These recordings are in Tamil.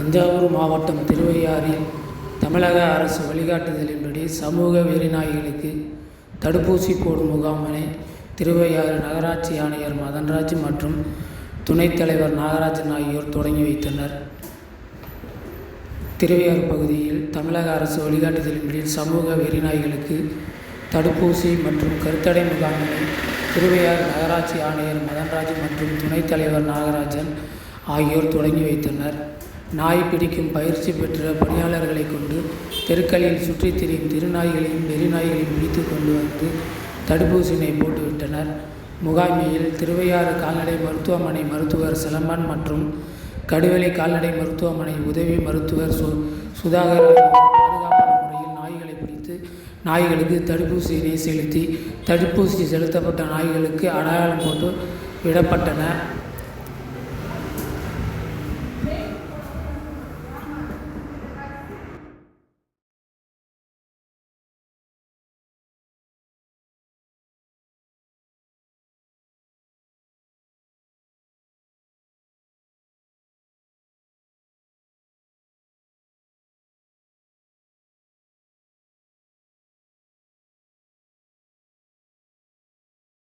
தஞ்சாவூர் மாவட்டம் திருவையாறில் தமிழக அரசு வழிகாட்டுதலின்படி சமூக வெறிநாய்களுக்கு தடுப்பூசி போடும் முகாமினை திருவையாறு நகராட்சி ஆணையர் மதன்ராஜ் மற்றும் துணைத் தலைவர் நாகராஜன் ஆகியோர் தொடங்கி வைத்தனர். திருவையாறு பகுதியில் தமிழக அரசு வழிகாட்டுதலின்படி சமூக வெறிநாய்களுக்கு தடுப்பூசி மற்றும் கருத்தடை முகாமினை திருவையாறு நகராட்சி ஆணையர் மதன்ராஜ் மற்றும் துணைத் தலைவர் நாகராஜன் ஆகியோர் தொடங்கி வைத்தனர். நாய் பிடிக்கும் பயிற்சி பெற்ற பணியாளர்களை கொண்டு தெருக்களில் சுற்றித் திரியும் திருநாய்களையும் வெறிநாய்களையும் பிடித்து கொண்டு வந்து தடுப்பூசியினை போட்டுவிட்டனர். முகாமியில் திருவையாறு கால்நடை மருத்துவமனை மருத்துவர் சிலம்பன் மற்றும் கடுவெளி கால்நடை மருத்துவமனை உதவி மருத்துவர் சு சுதாகர் பாதுகாப்பான முறையில் நாய்களை பிடித்து நாய்களுக்கு தடுப்பூசியினை செலுத்தி தடுப்பூசி செலுத்தப்பட்ட நாய்களுக்கு அடையாளம் போட்டு விடப்பட்டன.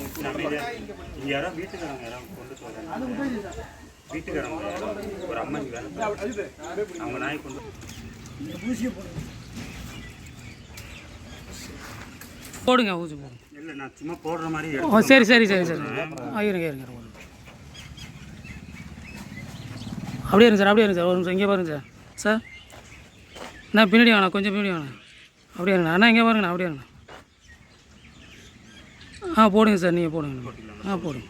இங்க யாரோ வீட்டுக்காரங்க யாரோ கொண்டு போறாங்க. வீட்டுக்காரங்க ஒரு அம்மாக்கு வேலை பார்க்கறாங்க. அவங்க நாய் கொண்டு போடுங்க ஊசி போடுங்க. இல்லை நான் சும்மா போடுற மாதிரி சரி சரி சரி சரி. இருங்க இருங்க இருங்க. அப்படியே இருங்க சார் அப்படியே இருங்க சார் ஒரு நிமிஷம் இங்கே பாருங்க சார். சார் நான் பின்னாடி வாங்க கொஞ்சம் பின்னாடி வாங்க. அப்படியே இருங்க அண்ணா இங்கே பாருங்கண்ணா அப்படியே இருங்க. ஆ போடுங்க சார் நீங்கள் போடுங்க ஆ போடுங்க.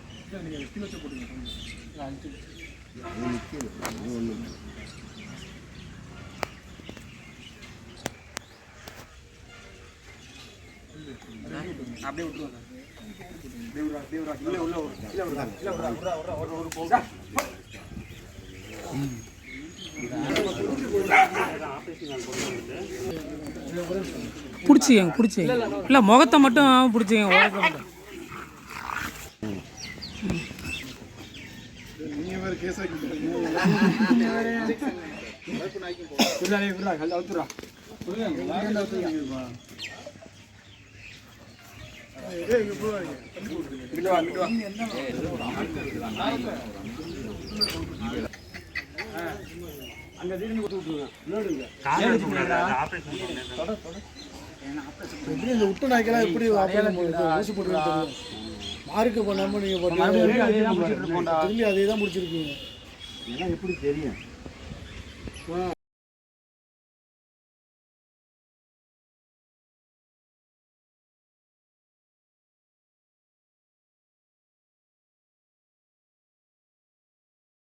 பிடிச்சிக்கங்க பிடிச்சிங்க இல்லை முகத்தை மட்டும் பிடிச்சிக்கங்க உலகத்தை மட்டும். அது ஆபரேஷன் பண்ணேன் எப்படி இந்த விட்டு நாய்க்கெல்லாம் எப்படி ஊசி போட்டு மார்க்கு பண்ணாமல் நீங்கள் திரும்பி அதே தான் முடிச்சிருக்கீங்க. எப்படி தெரியும்?